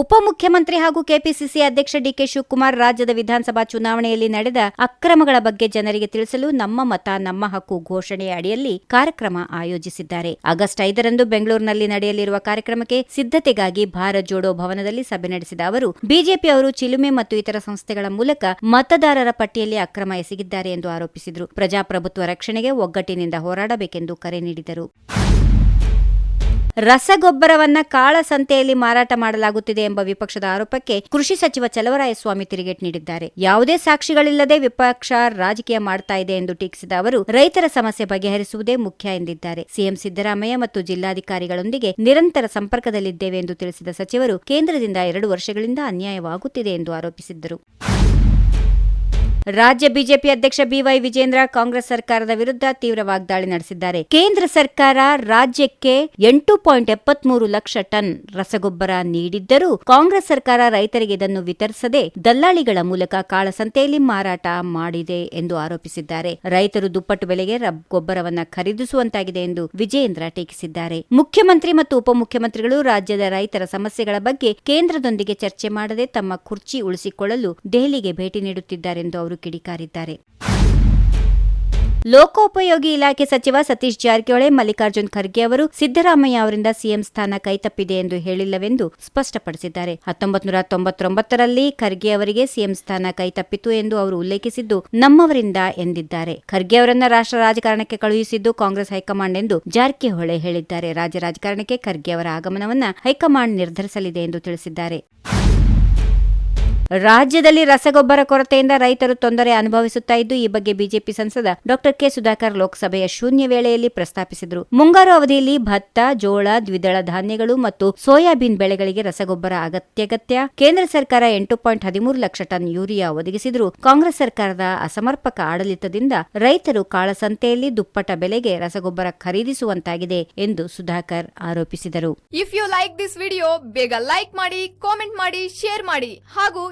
ಉಪಮುಖ್ಯಮಂತ್ರಿ ಹಾಗೂ ಕೆಪಿಸಿಸಿ ಅಧ್ಯಕ್ಷ ಡಿಕೆ ಶಿವಕುಮಾರ್ ರಾಜ್ಯದ ವಿಧಾನಸಭಾ ಚುನಾವಣೆಯಲ್ಲಿ ನಡೆದ ಅಕ್ರಮಗಳ ಬಗ್ಗೆ ಜನರಿಗೆ ತಿಳಿಸಲು ನಮ್ಮ ಮತ, ನಮ್ಮ ಹಕ್ಕು ಘೋಷಣೆಯ ಅಡಿಯಲ್ಲಿ ಕಾರ್ಯಕ್ರಮ ಆಯೋಜಿಸಿದ್ದಾರೆ. ಆಗಸ್ಟ್ ಐದರಂದು ಬೆಂಗಳೂರಿನಲ್ಲಿ ನಡೆಯಲಿರುವ ಕಾರ್ಯಕ್ರಮಕ್ಕೆ ಸಿದ್ಧತೆಗಾಗಿ ಭಾರತ್ ಜೋಡೋ ಭವನದಲ್ಲಿ ಸಭೆ ನಡೆಸಿದ ಅವರು, ಬಿಜೆಪಿ ಅವರು ಚಿಲುಮೆ ಮತ್ತು ಇತರ ಸಂಸ್ಥೆಗಳ ಮೂಲಕ ಮತದಾರರ ಪಟ್ಟಿಯಲ್ಲಿ ಅಕ್ರಮ ಎಸಗಿದ್ದಾರೆ ಎಂದು ಆರೋಪಿಸಿದರು. ಪ್ರಜಾಪ್ರಭುತ್ವ ರಕ್ಷಣೆಗೆ ಒಗ್ಗಟ್ಟಿನಿಂದ ಹೋರಾಡಬೇಕೆಂದು ಕರೆ ನೀಡಿದರು. ರಸಗೊಬ್ಬರವನ್ನ ಕಾಳಸಂತೆಯಲ್ಲಿ ಮಾರಾಟ ಮಾಡಲಾಗುತ್ತಿದೆ ಎಂಬ ವಿಪಕ್ಷದ ಆರೋಪಕ್ಕೆ ಕೃಷಿ ಸಚಿವ ಚಲವರಾಯಸ್ವಾಮಿ ತಿರುಗೇಟ್ ನೀಡಿದ್ದಾರೆ. ಯಾವುದೇ ಸಾಕ್ಷಿಗಳಿಲ್ಲದೆ ವಿಪಕ್ಷ ರಾಜಕೀಯ ಮಾಡ್ತಾ ಇದೆ ಎಂದು ಟೀಕಿಸಿದ ಅವರು, ರೈತರ ಸಮಸ್ಯೆ ಬಗೆಹರಿಸುವುದೇ ಮುಖ್ಯ ಎಂದಿದ್ದಾರೆ. ಸಿಎಂ ಸಿದ್ದರಾಮಯ್ಯ ಮತ್ತು ಜಿಲ್ಲಾಧಿಕಾರಿಗಳೊಂದಿಗೆ ನಿರಂತರ ಸಂಪರ್ಕದಲ್ಲಿದ್ದೇವೆ ಎಂದು ತಿಳಿಸಿದ ಸಚಿವರು, ಕೇಂದ್ರದಿಂದ ಎರಡು ವರ್ಷಗಳಿಂದ ಅನ್ಯಾಯವಾಗುತ್ತಿದೆ ಎಂದು ಆರೋಪಿಸಿದ್ದರು. ರಾಜ್ಯ ಬಿಜೆಪಿ ಅಧ್ಯಕ್ಷ ಬಿವೈ ವಿಜೇಂದ್ರ ಕಾಂಗ್ರೆಸ್ ಸರ್ಕಾರದ ವಿರುದ್ಧ ತೀವ್ರ ವಾಗ್ದಾಳಿ ನಡೆಸಿದ್ದಾರೆ. ಕೇಂದ್ರ ಸರ್ಕಾರ ರಾಜ್ಯಕ್ಕೆ ಎಂಟು ಪಾಯಿಂಟ್ ಎಪ್ಪತ್ಮೂರು ಲಕ್ಷ ಟನ್ ರಸಗೊಬ್ಬರ ನೀಡಿದ್ದರೂ ಕಾಂಗ್ರೆಸ್ ಸರ್ಕಾರ ರೈತರಿಗೆ ಇದನ್ನು ವಿತರಿಸದೆ ದಲ್ಲಾಳಿಗಳ ಮೂಲಕ ಕಾಳಸಂತೆಯಲ್ಲಿ ಮಾರಾಟ ಮಾಡಿದೆ ಎಂದು ಆರೋಪಿಸಿದ್ದಾರೆ. ರೈತರು ದುಪ್ಪಟ್ಟು ಬೆಲೆಗೆ ಗೊಬ್ಬರವನ್ನ ಖರೀದಿಸುವಂತಾಗಿದೆ ಎಂದು ವಿಜೇಂದ್ರ ಟೀಕಿಸಿದ್ದಾರೆ. ಮುಖ್ಯಮಂತ್ರಿ ಮತ್ತು ಉಪಮುಖ್ಯಮಂತ್ರಿಗಳು ರಾಜ್ಯದ ರೈತರ ಸಮಸ್ಯೆಗಳ ಬಗ್ಗೆ ಕೇಂದ್ರದೊಂದಿಗೆ ಚರ್ಚೆ ಮಾಡದೆ ತಮ್ಮ ಕುರ್ಚಿ ಉಳಿಸಿಕೊಳ್ಳಲು ದೆಹಲಿಗೆ ಭೇಟಿ ನೀಡುತ್ತಿದ್ದಾರೆಂದು ಕಿಡಿಕಾರಿದ್ದಾರೆ. ಲೋಕೋಪಯೋಗಿ ಇಲಾಖೆ ಸಚಿವ ಸತೀಶ್ ಜಾರಕಿಹೊಳಿ, ಮಲ್ಲಿಕಾರ್ಜುನ್ ಖರ್ಗೆ ಅವರು ಸಿದ್ದರಾಮಯ್ಯ ಅವರಿಂದ ಸಿಎಂ ಸ್ಥಾನ ಕೈತಪ್ಪಿದೆ ಎಂದು ಹೇಳಿಲ್ಲವೆಂದು ಸ್ಪಷ್ಟಪಡಿಸಿದ್ದಾರೆ. ಹತ್ತೊಂಬತ್ತು ನೂರ ತೊಂಬತ್ತೊಂಬತ್ತರಲ್ಲಿ ಖರ್ಗೆ ಅವರಿಗೆ ಸಿಎಂ ಸ್ಥಾನ ಕೈತಪ್ಪಿತು ಎಂದು ಅವರು ಉಲ್ಲೇಖಿಸಿದ್ದು ನಮ್ಮವರಿಂದ ಎಂದಿದ್ದಾರೆ. ಖರ್ಗೆ ಅವರನ್ನ ರಾಷ್ಟ್ರ ರಾಜಕಾರಣಕ್ಕೆ ಕಳುಹಿಸಿದ್ದು ಕಾಂಗ್ರೆಸ್ ಹೈಕಮಾಂಡ್ ಎಂದು ಜಾರಕಿಹೊಳಿ ಹೇಳಿದ್ದಾರೆ. ರಾಜ್ಯ ರಾಜಕಾರಣಕ್ಕೆ ಖರ್ಗೆ ಅವರ ಆಗಮನವನ್ನ ಹೈಕಮಾಂಡ್ ನಿರ್ಧರಿಸಲಿದೆ ಎಂದು ತಿಳಿಸಿದ್ದಾರೆ. ರಾಜ್ಯದಲ್ಲಿ ರಸಗೊಬ್ಬರ ಕೊರತೆಯಿಂದ ರೈತರು ತೊಂದರೆ ಅನುಭವಿಸುತ್ತಾ ಇದ್ದು, ಈ ಬಗ್ಗೆ ಬಿಜೆಪಿ ಸಂಸದ ಡಾಕ್ಟರ್ ಕೆ ಸುಧಾಕರ್ ಲೋಕಸಭೆಯ ಶೂನ್ಯ ವೇಳೆಯಲ್ಲಿ ಪ್ರಸ್ತಾಪಿಸಿದರು. ಮುಂಗಾರು ಅವಧಿಯಲ್ಲಿ ಭತ್ತ, ಜೋಳ, ದ್ವಿದಳ ಧಾನ್ಯಗಳು ಮತ್ತು ಸೋಯಾಬೀನ್ ಬೆಳೆಗಳಿಗೆ ರಸಗೊಬ್ಬರ ಅಗತ್ಯಗತ್ಯ. ಕೇಂದ್ರ ಸರ್ಕಾರ ಎಂಟು ಪಾಯಿಂಟ್ ಹದಿಮೂರು ಲಕ್ಷ ಟನ್ ಯೂರಿಯಾ ಒದಗಿಸಿದರೂ. ಕಾಂಗ್ರೆಸ್ ಸರ್ಕಾರದ ಅಸಮರ್ಪಕ ಆಡಳಿತದಿಂದ ರೈತರು ಕಾಳಸಂತೆಯಲ್ಲಿ ದುಪ್ಪಟ ಬೆಲೆಗೆ ರಸಗೊಬ್ಬರ ಖರೀದಿಸುವಂತಾಗಿದೆ ಎಂದು ಸುಧಾಕರ್ ಆರೋಪಿಸಿದರು. If you like this video ಬೇಗ ಲೈಕ್ ಮಾಡಿ ಕಾಮೆಂಟ್ ಮಾಡಿ ಶೇರ್ ಮಾಡಿ ಹಾಗೂ